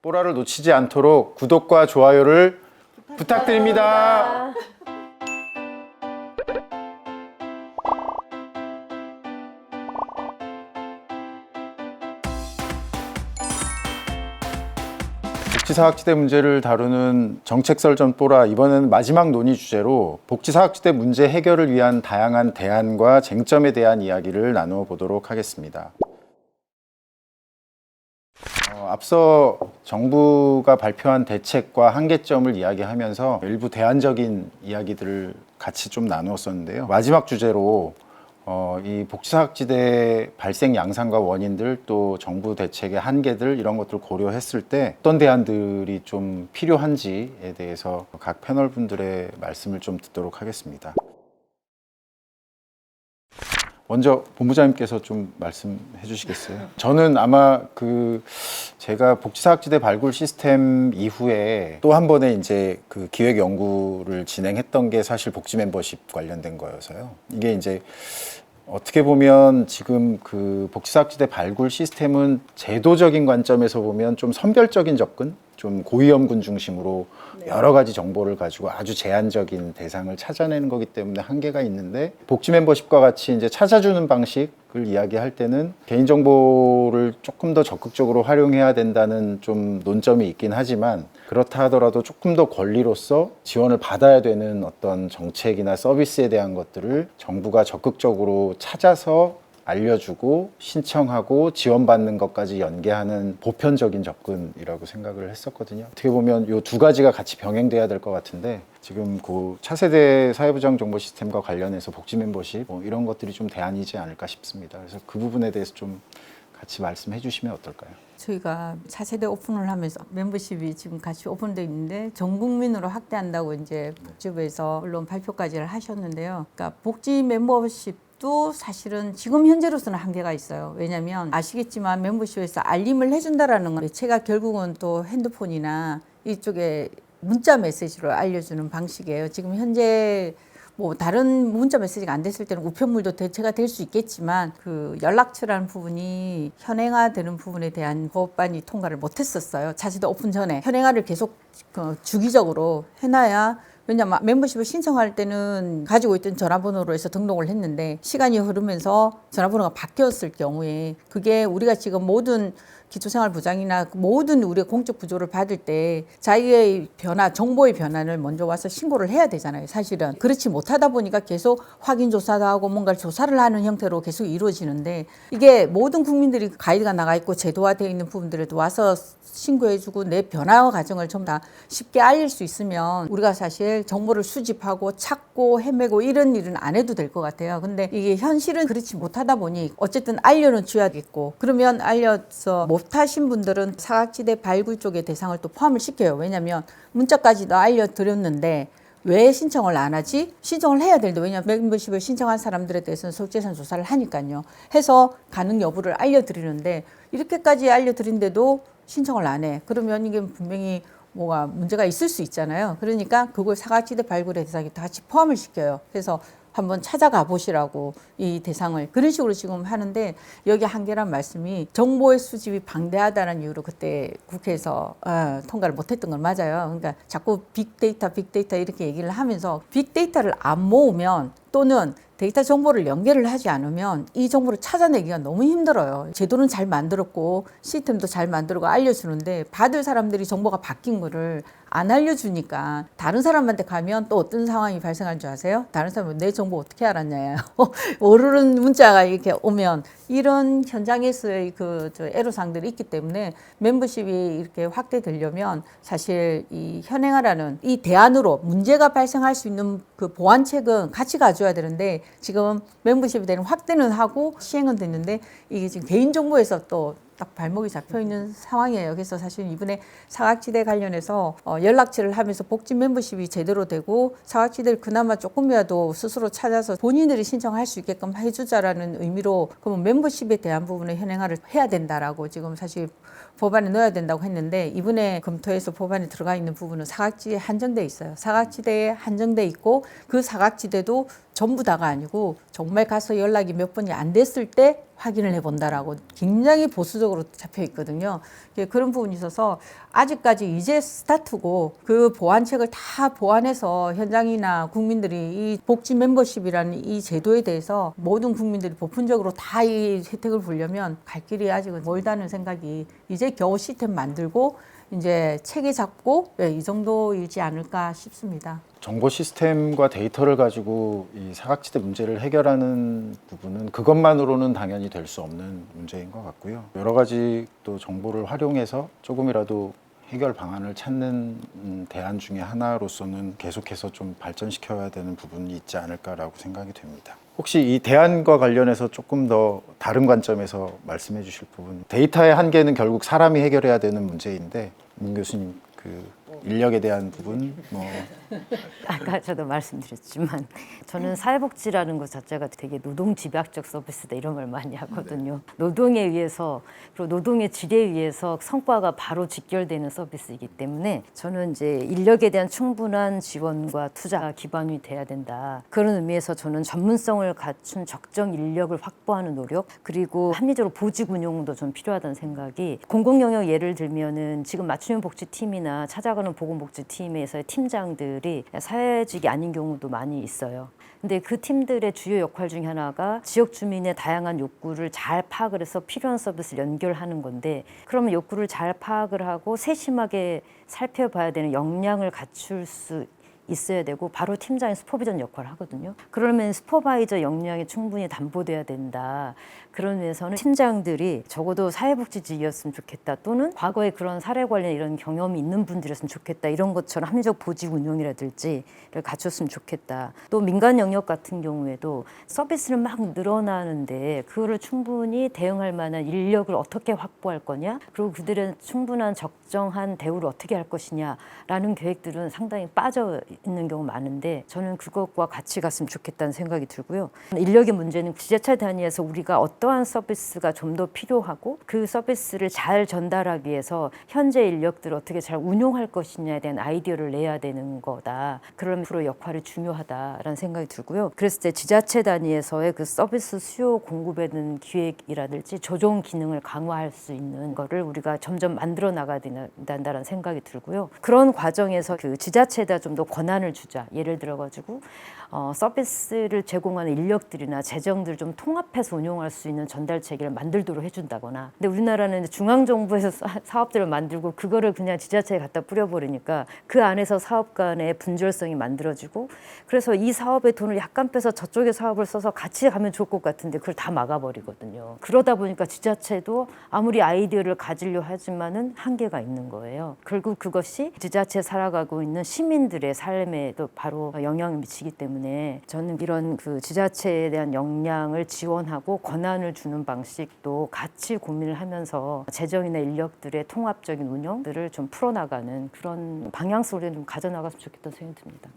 뽀라를 놓치지 않도록 구독과 좋아요를 부탁드립니다. 복지사각지대 문제를 다루는 정책설전 뽀라 이번에는 마지막 논의 주제로 복지사각지대 문제 해결을 위한 다양한 대안과 쟁점에 대한 이야기를 나누어 보도록 하겠습니다. 어, 앞서 정부가 발표한 대책과 한계점을 이야기하면서 일부 대안적인 이야기들을 같이 좀 나누었었는데요. 마지막 주제로 어, 이 복지사학지대 발생 양상과 원인들 또 정부 대책의 한계들 이런 것들을 고려했을 때 어떤 대안들이 좀 필요한지에 대해서 각 패널 분들의 말씀을 좀 듣도록 하겠습니다. 먼저 본부장님께서 좀 말씀해 주시겠어요? 저는 아마 그 제가 복지사학지대 발굴 시스템 이후에 또 한 번의 이제 그 기획 연구를 진행했던 게 사실 복지 멤버십 관련된 거여서요. 이게 이제 어떻게 보면 지금 그 복지사학지대 발굴 시스템은 제도적인 관점에서 보면 좀 선별적인 접근, 좀 고위험군 중심으로 여러 가지 정보를 가지고 아주 제한적인 대상을 찾아내는 거기 때문에 한계가 있는데 복지 멤버십과 같이 이제 찾아주는 방식을 이야기할 때는 개인정보를 조금 더 적극적으로 활용해야 된다는 좀 논점이 있긴 하지만 그렇다 하더라도 조금 더 권리로서 지원을 받아야 되는 어떤 정책이나 서비스에 대한 것들을 정부가 적극적으로 찾아서 알려주고 신청하고 지원받는 것까지 연계하는 보편적인 접근이라고 생각을 했었거든요. 어떻게 보면 이 두 가지가 같이 병행돼야 될 것 같은데 지금 그 차세대 사회보장 정보 시스템과 관련해서 복지 멤버십 뭐 이런 것들이 좀 대안이지 않을까 싶습니다. 그래서 그 부분에 대해서 좀 같이 말씀해 주시면 어떨까요? 저희가 차세대 오픈을 하면서 멤버십이 지금 같이 오픈돼 있는데 전 국민으로 확대한다고 이제 복지부에서 언론 발표까지를 하셨는데요. 그러니까 복지 멤버십 도 사실은 지금 현재로서는 한계가 있어요. 왜냐하면 아시겠지만 멤버십에서 알림을 해준다라는 건 제가 결국은 또 핸드폰이나 이쪽에 문자 메시지로 알려주는 방식이에요. 지금 현재 뭐 다른 문자 메시지가 안 됐을 때는 우편물도 대체가 될 수 있겠지만 그 연락처라는 부분이 현행화되는 부분에 대한 법안이 통과를 못했었어요. 차세대 오픈 전에 현행화를 계속 그 주기적으로 해놔야 왜냐면 멤버십을 신청할 때는 가지고 있던 전화번호로 해서 등록을 했는데 시간이 흐르면서 전화번호가 바뀌었을 경우에 그게 우리가 지금 모든 기초생활보장이나 모든 우리의 공적 부조를 받을 때 자기의 변화, 정보의 변화를 먼저 와서 신고를 해야 되잖아요. 사실은 그렇지 못하다 보니까 계속 확인 조사도 하고 뭔가 조사를 하는 형태로 계속 이루어지는데 이게 모든 국민들이 가이드가 나가 있고 제도화되어 있는 부분들을 와서 신고해주고 내 변화 과정을 좀 다 쉽게 알릴 수 있으면 우리가 사실 정보를 수집하고 찾고 헤매고 이런 일은 안 해도 될 것 같아요. 근데 이게 현실은 그렇지 못하다 보니 어쨌든 알려는 줘야겠고 그러면 알려서 못 하신 분들은 사각지대 발굴 쪽의 대상을 또 포함을 시켜요. 왜냐하면 문자까지도 알려드렸는데 왜 신청을 안 하지? 신청을 해야 되는데 왜냐하면 멤버십을 신청한 사람들에 대해서는 속재산 조사를 하니까요. 해서 가능 여부를 알려드리는데 이렇게까지 알려드린데도 신청을 안 해. 그러면 이게 분명히 뭐가 문제가 있을 수 있잖아요. 그러니까 그걸 사각지대 발굴의 대상에 다 같이 포함을 시켜요. 그래서 한번 찾아가 보시라고 이 대상을 그런 식으로 지금 하는데 여기 한계란 말씀이 정보의 수집이 방대하다는 이유로 그때 국회에서 어, 통과를 못했던 건 맞아요. 그러니까 자꾸 빅데이터, 빅데이터 이렇게 얘기를 하면서 빅데이터를 안 모으면 또는 데이터 정보를 연결을 하지 않으면 이 정보를 찾아내기가 너무 힘들어요. 제도는 잘 만들었고 시스템도 잘 만들고 알려주는데 받을 사람들이 정보가 바뀐 거를 안 알려주니까 다른 사람한테 가면 또 어떤 상황이 발생할 줄 아세요? 다른 사람은 내 정보 어떻게 알았냐요. 모르는 문자가 이렇게 오면 이런 현장에서의 그저 애로사항들이 있기 때문에 멤버십이 이렇게 확대되려면 사실 이 현행화라는 이 대안으로 문제가 발생할 수 있는 그 보완책은 같이 가져야 되는데 지금 멤버십에 대한 확대는 하고 시행은 됐는데 이게 지금 개인정보에서 또 딱 발목이 잡혀 있는 상황이에요. 그래서 사실 이번에 사각지대 관련해서 어, 연락처를 하면서 복지 멤버십이 제대로 되고 사각지대를 그나마 조금이라도 스스로 찾아서 본인들이 신청할 수 있게끔 해주자라는 의미로 그러면 멤버십에 대한 부분을 현행화를 해야 된다라고 지금 사실 법안에 넣어야 된다고 했는데 이번에 검토해서 법안에 들어가 있는 부분은 사각지대에 한정돼 있어요. 사각지대에 한정돼 있고 그 사각지대도 전부 다가 아니고 정말 가서 연락이 몇 번이 안 됐을 때 확인을 해본다라고 굉장히 보수적으로 잡혀 있거든요. 예, 그런 부분이 있어서 아직까지 이제 스타트고 그 보완책을 다 보완해서 현장이나 국민들이 이 복지 멤버십이라는 이 제도에 대해서 모든 국민들이 보편적으로 다 이 혜택을 보려면 갈 길이 아직은 멀다는 생각이 이제 겨우 시스템 만들고 이제 체계 잡고 예, 이 정도이지 않을까 싶습니다. 정보 시스템과 데이터를 가지고 이 사각지대 문제를 해결하는 부분은 그것만으로는 당연히 될 수 없는 문제인 것 같고요. 여러 가지 또 정보를 활용해서 조금이라도 해결 방안을 찾는 음, 대안 중에 하나로서는 계속해서 좀 발전시켜야 되는 부분이 있지 않을까라고 생각이 됩니다. 혹시 이 대안과 관련해서 조금 더 다른 관점에서 말씀해 주실 부분? 데이터의 한계는 결국 사람이 해결해야 되는 문제인데 문 교수님 그 인력에 대한 부분 뭐 아까 저도 말씀드렸지만 저는 사회복지라는 것 자체가 되게 노동 집약적 서비스다 이런 말 많이 하거든요. 노동에 의해서 그리고 노동의 질에 의해서 성과가 바로 직결되는 서비스이기 때문에 저는 이제 인력에 대한 충분한 지원과 투자 기반이 돼야 된다. 그런 의미에서 저는 전문성을 갖춘 적정 인력을 확보하는 노력 그리고 합리적으로 보직 운용도 좀 필요하다는 생각이 공공 영역 예를 들면은 지금 맞춤형 복지팀이나 찾아가 는 보건복지팀에서의 팀장들이 사회직이 아닌 경우도 많이 있어요. 근데 그 팀들의 주요 역할 중에 하나가 지역 주민의 다양한 욕구를 잘 파악을 해서 필요한 서비스를 연결하는 건데 그러면 욕구를 잘 파악을 하고 세심하게 살펴봐야 되는 역량을 갖출 수 있어야 되고 바로 팀장이 슈퍼비전 역할을 하거든요. 그러면 슈퍼바이저 역량이 충분히 담보돼야 된다. 그런 위해서는 팀장들이 적어도 사회복지직이었으면 좋겠다. 또는 과거에 그런 사례 관련 이런 경험이 있는 분들이었으면 좋겠다. 이런 것처럼 합리적 보직 운용이라든지를 갖췄으면 좋겠다. 또 민간 영역 같은 경우에도 서비스는 막 늘어나는데 그거를 충분히 대응할 만한 인력을 어떻게 확보할 거냐 그리고 그들은 충분한 적정한 대우를 어떻게 할 것이냐라는 계획들은 상당히 빠져 있는 경우 많은데 저는 그것과 같이 갔으면 좋겠다는 생각이 들고요. 인력의 문제는 지자체 단위에서 우리가 어떠한 서비스가 좀 더 필요하고 그 서비스를 잘 전달하기 위해서 현재 인력들을 어떻게 잘 운용할 것이냐에 대한 아이디어를 내야 되는 거다. 그런 프로 역할이 중요하다라는 생각이 들고요. 그랬을 때 지자체 단위에서의 그 서비스 수요 공급에 대한 기획이라든지 조정 기능을 강화할 수 있는 거를 우리가 점점 만들어 나가야 된다는 생각이 들고요. 그런 과정에서 그 지자체에다 좀 더 권 한을 주자. 예를 들어 가지고 어, 서비스를 제공하는 인력들이나 재정들을 좀 통합해서 운용할 수 있는 전달 체계를 만들도록 해준다거나. 근데 우리나라는 중앙 정부에서 사- 사업들을 만들고 그거를 그냥 지자체에 갖다 뿌려버리니까 그 안에서 사업 간의 분절성이 만들어지고 그래서 이 사업의 돈을 약간 빼서 저쪽에 사업을 써서 같이 가면 좋을 것 같은데 그걸 다 막아버리거든요. 그러다 보니까 지자체도 아무리 아이디어를 가지려 하지만은 한계가 있는 거예요. 결국 그것이 지자체 살아가고 있는 시민들의 삶에도 바로 영향을 미치기 때문에 저는 이런 그 지자체에 대한 역량을 지원하고 권한을 주는 방식도 같이 고민을 하면서 재정이나 인력들의 통합적인 운영들을 좀 풀어나가는 그런 방향성을 좀 가져나갔으면 좋겠다는 생각이 듭니다.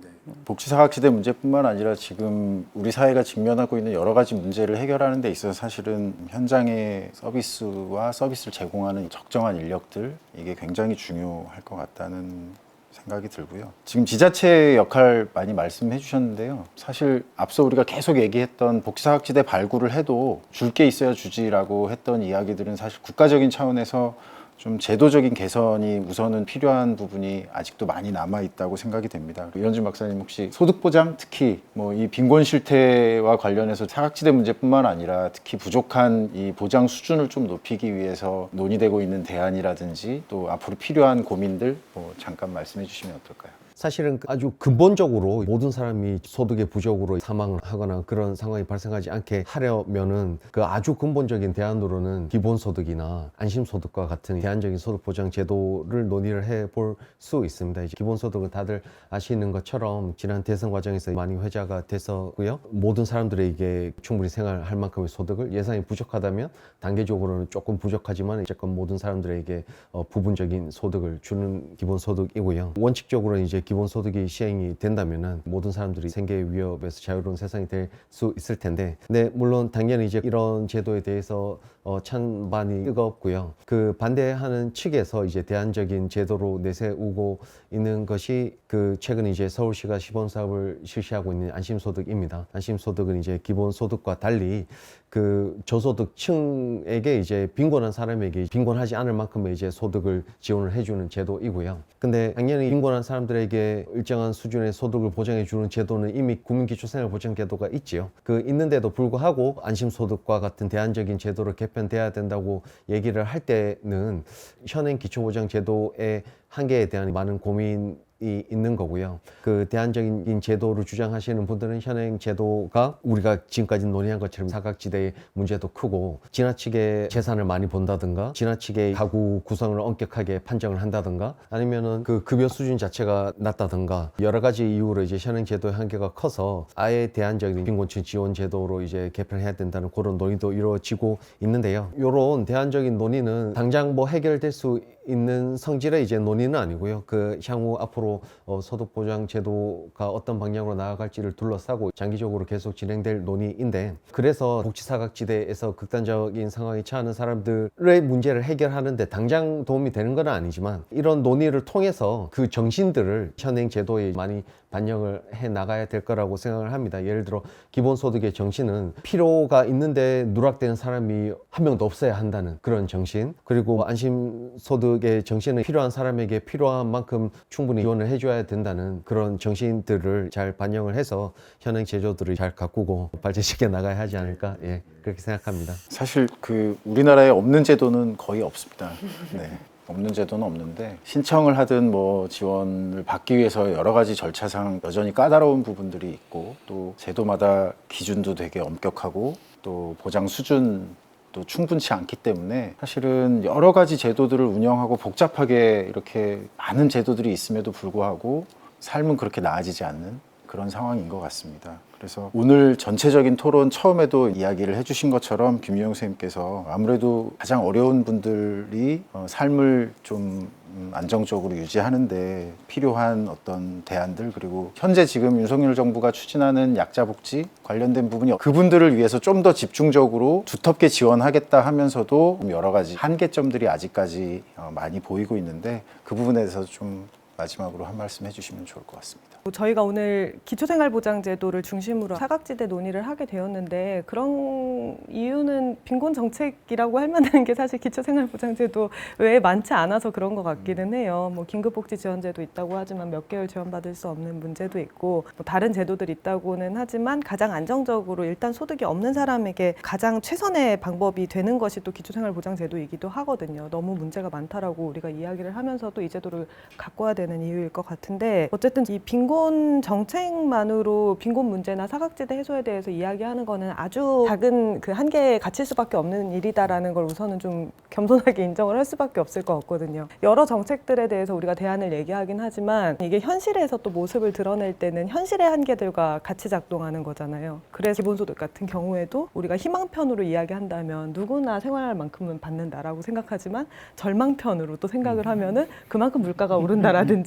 복지사각지대 문제뿐만 아니라 지금 우리 사회가 직면하고 있는 여러 가지 문제를 해결하는 데 있어서 사실은 현장의 서비스와 서비스를 제공하는 적정한 인력들 이게 굉장히 중요할 것 같다는 생각이 들고요. 지금 지자체의 역할 많이 말씀해 주셨는데요. 사실 앞서 우리가 계속 얘기했던 복지사각지대 발굴을 해도 줄 게 있어야 주지라고 했던 이야기들은 사실 국가적인 차원에서 좀 제도적인 개선이 우선은 필요한 부분이 아직도 많이 남아 있다고 생각이 됩니다. 이현준 박사님 혹시 소득 보장 특히 뭐 이 빈곤 실태와 관련해서 사각지대 문제뿐만 아니라 특히 부족한 이 보장 수준을 좀 높이기 위해서 논의되고 있는 대안이라든지 또 앞으로 필요한 고민들 뭐 잠깐 말씀해 주시면 어떨까요? 사실은 아주 근본적으로 모든 사람이 소득의 부족으로 사망을 하거나 그런 상황이 발생하지 않게 하려면은 그 아주 근본적인 대안으로는 기본소득이나 안심소득과 같은 대안적인 소득보장 제도를 논의를 해볼 수 있습니다. 이제 기본소득은 다들 아시는 것처럼 지난 대선 과정에서 많이 회자가 됐었고요. 모든 사람들에게 충분히 생활할 만큼의 소득을 예산이 부족하다면 단계적으로는 조금 부족하지만 어쨌건 모든 사람들에게 어, 부분적인 소득을 주는 기본소득이고요. 원칙적으로는 이제 기본소득이 시행이 된다면은 모든 사람들이 생계 위협에서 자유로운 세상이 될 수 있을 텐데, 네 물론 당연히 이제 이런 제도에 대해서 어, 찬반이 뜨겁고요. 그 반대하는 측에서 이제 대안적인 제도로 내세우고 있는 것이 그 최근 이제 서울시가 시범 사업을 실시하고 있는 안심소득입니다. 안심소득은 이제 기본소득과 달리 그 저소득층에게 이제 빈곤한 사람에게 빈곤하지 않을 만큼의 이제 소득을 지원을 해주는 제도이고요. 근데 당연히 빈곤한 사람들에게 일정한 수준의 소득을 보장해 주는 제도는 이미 국민기초생활보장제도가 있지요. 그 있는데도 불구하고 안심소득과 같은 대안적인 제도를 개편돼야 된다고 얘기를 할 때는 현행 기초보장제도의 한계에 대한 많은 고민 이 있는 거고요. 그 대안적인 제도를 주장하시는 분들은 현행 제도가 우리가 지금까지 논의한 것처럼 사각지대의 문제도 크고 지나치게 재산을 많이 본다든가 지나치게 가구 구성을 엄격하게 판정을 한다든가 아니면은 그 급여 수준 자체가 낮다든가 여러 가지 이유로 이제 현행 제도의 한계가 커서 아예 대안적인 빈곤층 지원 제도로 이제 개편해야 된다는 그런 논의도 이루어지고 있는데요. 요런 대안적인 논의는 당장 뭐 해결될 수 있는 성질의 이제 논의는 아니고요. 그 향후 앞으로 어, 소득 보장 제도가 어떤 방향으로 나아갈지를 둘러싸고 장기적으로 계속 진행될 논의인데 그래서 복지 사각지대에서 극단적인 상황에 처하는 사람들의 문제를 해결하는데 당장 도움이 되는 건 아니지만 이런 논의를 통해서 그 정신들을 현행 제도에 많이 반영을 해 나가야 될 거라고 생각을 합니다. 예를 들어 기본소득의 정신은 필요가 있는데 누락되는 사람이 한 명도 없어야 한다는 그런 정신 그리고 안심소득 의 정신은 필요한 사람에게 필요한 만큼 충분히 지원을 해줘야 된다는 그런 정신들을 잘 반영을 해서 현행 제도들을 잘 가꾸고 발전시켜 나가야 하지 않을까 예 그렇게 생각합니다. 사실 그 우리나라에 없는 제도는 거의 없습니다. 네. 없는 제도는 없는데 신청을 하든 뭐 지원을 받기 위해서 여러 가지 절차상 여전히 까다로운 부분들이 있고 또 제도마다 기준도 되게 엄격하고 또 보장 수준 도 충분치 않기 때문에 사실은 여러 가지 제도들을 운영하고 복잡하게 이렇게 많은 제도들이 있음에도 불구하고 삶은 그렇게 나아지지 않는 그런 상황인 것 같습니다. 그래서 오늘 전체적인 토론 처음에도 이야기를 해주신 것처럼 김유영 선생님께서 아무래도 가장 어려운 분들이 어, 삶을 좀 음, 안정적으로 유지하는데 필요한 어떤 대안들 그리고 현재 지금 윤석열 정부가 추진하는 약자 복지 관련된 부분이 그분들을 위해서 좀 더 집중적으로 두텁게 지원하겠다 하면서도 여러 가지 한계점들이 아직까지 어, 많이 보이고 있는데 그 부분에 대해서 좀 마지막으로 한 말씀 해주시면 좋을 것 같습니다. 저희가 오늘 기초생활보장제도를 중심으로 사각지대 논의를 하게 되었는데 그런 이유는 빈곤 정책이라고 할 만한 게 사실 기초생활보장제도 외에 많지 않아서 그런 것 같기는 해요. 뭐 긴급복지 지원제도 있다고 하지만 몇 개월 지원받을 수 없는 문제도 있고 뭐 다른 제도들 있다고는 하지만 가장 안정적으로 일단 소득이 없는 사람에게 가장 최선의 방법이 되는 것이 또 기초생활보장제도이기도 하거든요. 너무 문제가 많다라고 우리가 이야기를 하면서도 이 제도를 갖고야 되는 이유일 것 같은데 어쨌든 이 빈곤 정책만으로 빈곤 문제나 사각지대 해소에 대해서 이야기하는 거는 아주 작은 그 한계에 갇힐 수밖에 없는 일이다라는 걸 우선은 좀 겸손하게 인정을 할 수밖에 없을 것 같거든요. 여러 정책들에 대해서 우리가 대안을 얘기하긴 하지만 이게 현실에서 또 모습을 드러낼 때는 현실의 한계들과 같이 작동하는 거잖아요. 그래서 기본소득 같은 경우에도 우리가 희망편으로 이야기한다면 누구나 생활할 만큼은 받는다라고 생각하지만 절망편으로 또 생각을 하면은 그만큼 물가가 오른다라든지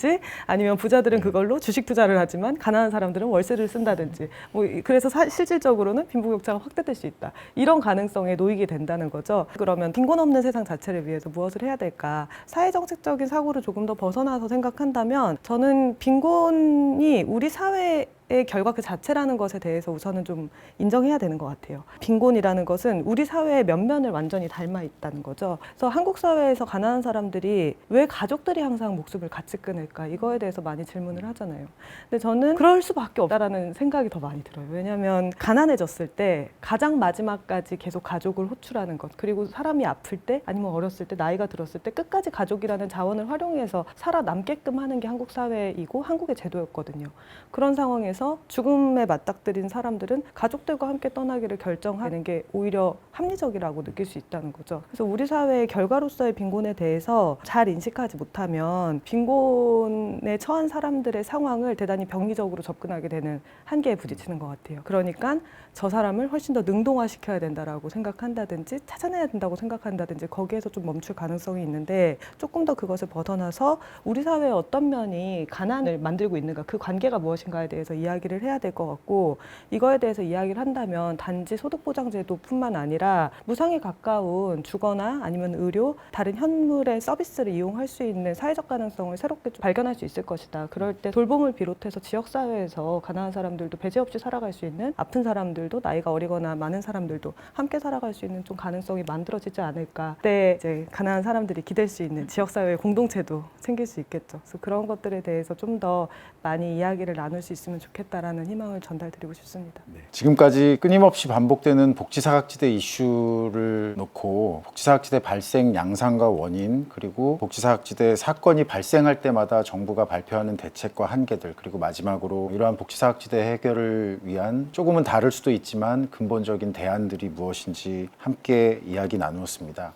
아니면 부자들은 그걸로 주식 투자를 하지만 가난한 사람들은 월세를 쓴다든지 뭐 이- 그래서 사- 실질적으로는 빈부격차가 확대될 수 있다 이런 가능성에 놓이게 된다는 거죠. 그러면 빈곤 없는 세상 자체를 위해서 무엇을 해야 될까? 사회 정책적인 사고를 조금 더 벗어나서 생각한다면 저는 빈곤이 우리 사회 의 결과 그 자체라는 것에 대해서 우선은 좀 인정해야 되는 것 같아요. 빈곤이라는 것은 우리 사회의 면면을 완전히 닮아 있다는 거죠. 그래서 한국 사회에서 가난한 사람들이 왜 가족들이 항상 목숨을 같이 끊을까 이거에 대해서 많이 질문을 하잖아요. 근데 저는 그럴 수밖에 없다라는 생각이 더 많이 들어요. 왜냐하면 가난해졌을 때 가장 마지막까지 계속 가족을 호출하는 것 그리고 사람이 아플 때 아니면 어렸을 때 나이가 들었을 때 끝까지 가족이라는 자원을 활용해서 살아남게끔 하는 게 한국 사회이고 한국의 제도였거든요. 그런 상황에서 죽음에 맞닥뜨린 사람들은 가족들과 함께 떠나기를 결정하는 게 오히려 합리적이라고 느낄 수 있다는 거죠. 그래서 우리 사회의 결과로서의 빈곤에 대해서 잘 인식하지 못하면 빈곤에 처한 사람들의 상황을 대단히 병리적으로 접근하게 되는 한계에 부딪히는 것 같아요. 그러니까 저 사람을 훨씬 더 능동화시켜야 된다라고 생각한다든지 찾아내야 된다고 생각한다든지 거기에서 좀 멈출 가능성이 있는데 조금 더 그것을 벗어나서 우리 사회의 어떤 면이 가난을 만들고 있는가 그 관계가 무엇인가에 대해서 이야기를 해야 될 것 같고 이거에 대해서 이야기를 한다면 단지 소득보장제도뿐만 아니라 무상에 가까운 주거나 아니면 의료 다른 현물의 서비스를 이용할 수 있는 사회적 가능성을 새롭게 좀 발견할 수 있을 것이다. 그럴 때 돌봄을 비롯해서 지역 사회에서 가난한 사람들도 배제 없이 살아갈 수 있는 아픈 사람들도 나이가 어리거나 많은 사람들도 함께 살아갈 수 있는 좀 가능성이 만들어지지 않을까. 그때 이제 가난한 사람들이 기댈 수 있는 지역 사회의 공동체도 생길 수 있겠죠. 그래서 그런 것들에 대해서 좀 더 많이 이야기를 나눌 수 있으면 좋겠다 라는 희망을 전달드리고 싶습니다. 지금까지 끊임없이 반복되는 복지사각지대 이슈를 놓고 복지사각지대 발생 양상과 원인 그리고 복지사각지대 사건이 발생할 때마다 정부가 발표하는 대책과 한계들 그리고 마지막으로 이러한 복지사각지대 해결을 위한 조금은 다를 수도 있지만 근본적인 대안들이 무엇인지 함께 이야기 나누었습니다.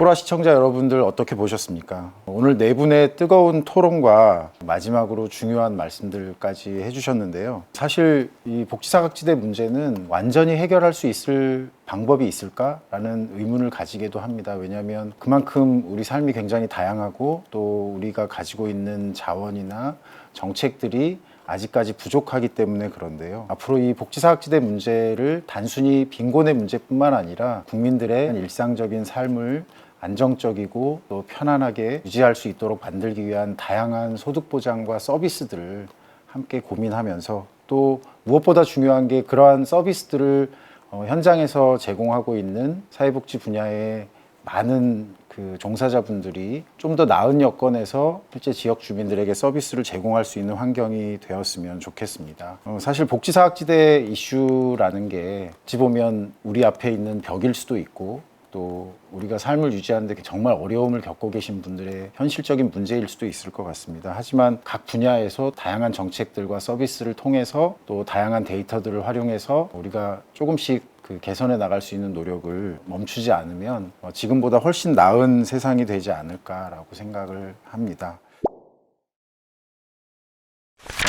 보라 시청자 여러분들 어떻게 보셨습니까? 오늘 네 분의 뜨거운 토론과 마지막으로 중요한 말씀들까지 해주셨는데요. 사실 이 복지사각지대 문제는 완전히 해결할 수 있을 방법이 있을까라는 의문을 가지기도 합니다. 왜냐하면 그만큼 우리 삶이 굉장히 다양하고 또 우리가 가지고 있는 자원이나 정책들이 아직까지 부족하기 때문에 그런데요. 앞으로 이 복지사각지대 문제를 단순히 빈곤의 문제뿐만 아니라 국민들의 일상적인 삶을 안정적이고 또 편안하게 유지할 수 있도록 만들기 위한 다양한 소득 보장과 서비스들을 함께 고민하면서 또 무엇보다 중요한 게 그러한 서비스들을 어, 현장에서 제공하고 있는 사회복지 분야의 많은 그 종사자분들이 좀 더 나은 여건에서 실제 지역 주민들에게 서비스를 제공할 수 있는 환경이 되었으면 좋겠습니다. 어, 사실 복지사각지대 이슈라는 게 어찌 보면 우리 앞에 있는 벽일 수도 있고 또 우리가 삶을 유지하는데 정말 어려움을 겪고 계신 분들의 현실적인 문제일 수도 있을 것 같습니다. 하지만 각 분야에서 다양한 정책들과 서비스를 통해서 또 다양한 데이터들을 활용해서 우리가 조금씩 그 개선해 나갈 수 있는 노력을 멈추지 않으면 어, 지금보다 훨씬 나은 세상이 되지 않을까라고 생각을 합니다.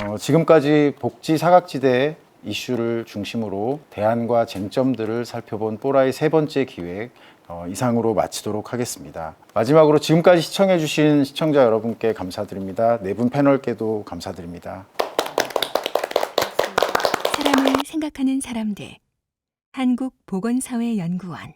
어, 지금까지 복지 사각지대 이슈를 중심으로 대안과 쟁점들을 살펴본 뽀라의 세 번째 기획 어, 이상으로 마치도록 하겠습니다. 마지막으로 지금까지 시청해주신 시청자 여러분께 감사드립니다. 네 분 패널께도 감사드립니다. 사람을 생각하는 사람들 한국보건사회연구원